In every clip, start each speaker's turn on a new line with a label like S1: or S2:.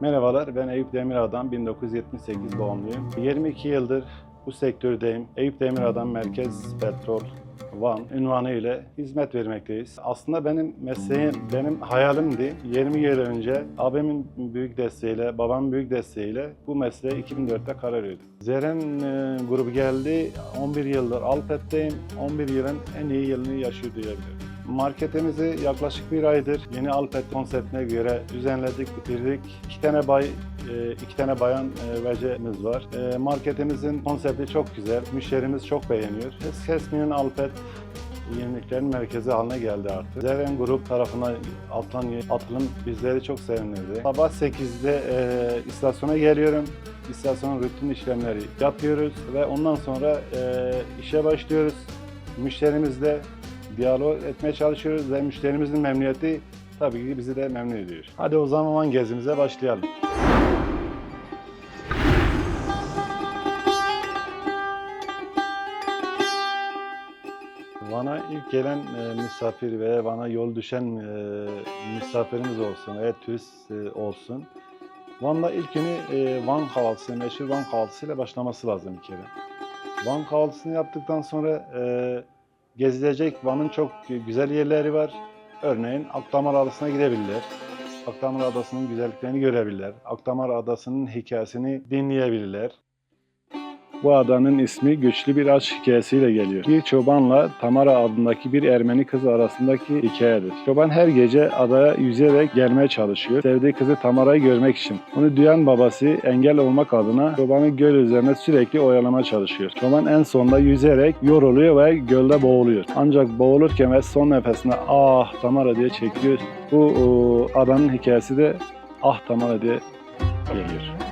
S1: Merhabalar, ben Eyüp Demirağ'dan 1978 doğumluyum. 22 yıldır bu sektördeyim. Eyüp Demirağ'dan Merkez Petrol Van ünvanı ile hizmet vermekteyiz. Aslında benim mesleğim, benim hayalimdi. 20 yıl önce abimin büyük desteğiyle, babamın büyük desteğiyle bu mesleğe 2004'te karar verdim. Zeren e, grubu geldi, 11 yıldır Alpet'teyim. 11 yılın en iyi yılını yaşıyor diyebilirim. Marketimizi yaklaşık bir aydır yeni Alpet konseptine göre düzenledik, bitirdik. İki tane bay, e, iki tane bayan e, vecemiz var. E, Marketimizin konsepti çok güzel, müşterimiz çok beğeniyor. Kesmi'nin Alpet yeniliklerin merkezi haline geldi artık. Zeren Grup tarafından atılan atılım bizleri çok sevindirdi. Sabah 8'de e, istasyona geliyorum. İstasyonun rutin işlemleri yapıyoruz ve ondan sonra e, işe başlıyoruz. Müşterimizle diyalog etmeye çalışıyoruz ve müşterimizin memnuniyeti tabii ki bizi de memnun ediyor. Hadi o zaman gezimize başlayalım. Van'a ilk gelen e, misafir veya Van'a yol düşen e, misafirimiz olsun veya turist e, olsun. Van'da ilk günü e, Van kahvaltısı, meşhur Van kahvaltısıyla başlaması lazım bir kere. Van kahvaltısını yaptıktan sonra e, gezilecek Van'ın çok güzel yerleri var. Örneğin Akdamar Adası'na gidebilirler. Akdamar Adası'nın güzelliklerini görebilirler. Akdamar Adası'nın hikayesini dinleyebilirler. Bu adanın ismi güçlü bir aşk hikayesiyle geliyor. Bir çobanla Tamara adındaki bir Ermeni kız arasındaki hikayedir. Çoban her gece adaya yüzerek gelmeye çalışıyor. Sevdiği kızı Tamara'yı görmek için. Bunu duyan babası engel olmak adına çobanı göl üzerine sürekli oyalamaya çalışıyor. Çoban en sonunda yüzerek yoruluyor ve gölde boğuluyor. Ancak boğulurken ve son nefesinde ah Tamara diye çekiyor. Bu o, adanın hikayesi de ah Tamara diye geliyor.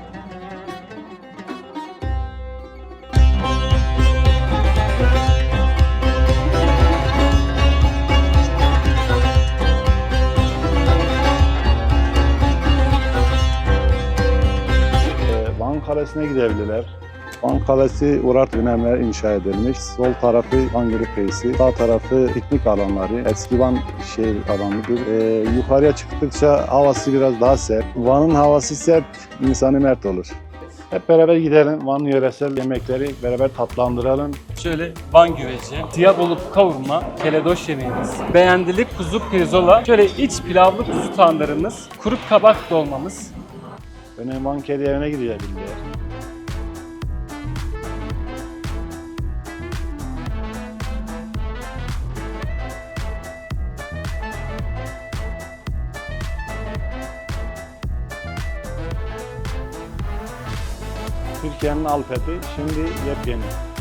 S1: Kalesi'ne gidebilirler. Van Kalesi Uğrar dönemler inşa edilmiş. Sol tarafı Gölü Kıyısı, sağ tarafı piknik alanları, eski Van şehir alanıdır. Ee, yukarıya çıktıkça havası biraz daha sert. Van'ın havası sert, insanı mert olur. Hep beraber gidelim, Van yöresel yemekleri beraber tatlandıralım.
S2: Şöyle Van güveci, siyah olup kavurma, keledoş yemeğimiz, beğendilik kuzu pirzola, şöyle iç pilavlı kuzu tandırımız, kuru kabak dolmamız,
S1: Örneğin Van Kedi evine. Türkiye'nin Alpeti şimdi yepyeni.